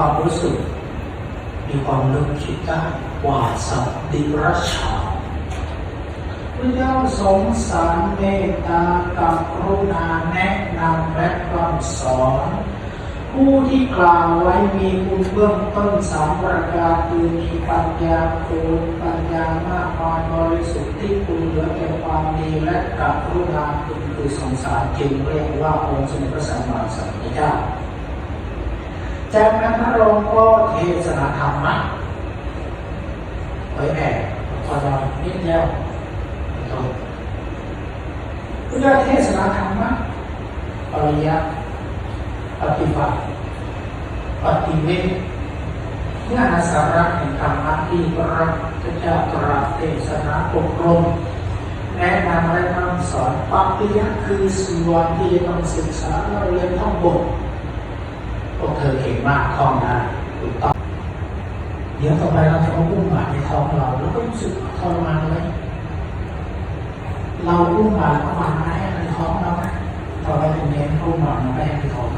ความรู้สึก มีความนึกคิดได้ว่าสัตว์ดิรัจฉาพระเจ้าสงสารเมตตากับกรุณาแนะนำและคำสอนผู้ที่กล่าวไว้มีคุณเบื้องต้นสามประการคือมีปัญญาคุณปัญญามากมายบริสุทธิ์ที่คุณเหลือแก่ความดีและกับกรุณาคุณคือสงสารจึงเรียกว่าองค์สมเด็จพระสัมมาสัมพุทธเจ้า จากนั้นพระองค์ก็เทศนาธรรมะเผยแผ่พอจะนิดเดียวจบพระเจ้าเทศนาธรรมะปริยัติปฏิบัติปฏิเวทเนื้อหาสาระแห่งธรรมะที่พระพุทธเจ้าตรัสเทศนาอบรมแนะนำและนำสอนปฏิยัติคือส่วนที่จะต้องศึกษาและเรียนท่องบท งมากท่องได้ถูกต้องเดี๋ยวต่อไปเราจะมาอุ้มบาตรในท้องเรา แล้วก็รู้สึกทรมานไหมเราอุ้มบาตรเอาบาตรมาให้ในท้องเราต่อไปเป็นเน้นอุ้มบาตรมาในท้อง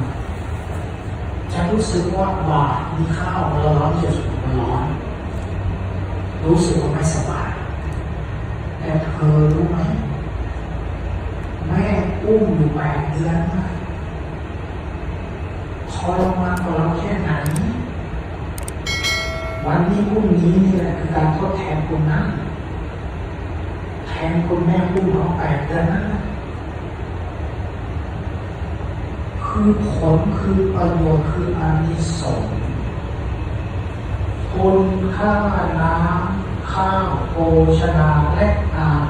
จะรู้สึกว่าบาตรมีข้าวมันร้อนจะสุดมันร้อนรู้สึกว่าไม่สบายแต่เธอรู้ไหมแม่อุ้มอยู่แปดเดือนนะ ทรมานกว่าเราแค่ไหน วันนี้พรุ่งนี้นี่แหละคือการทดแทนคุณนั้นแทนคุณแม่พุ่งน้องแปดเดือนนะคือผลคือประโยชน์คืออานิสงส์คุณค่าน้ำข้าวโภชนาและอาห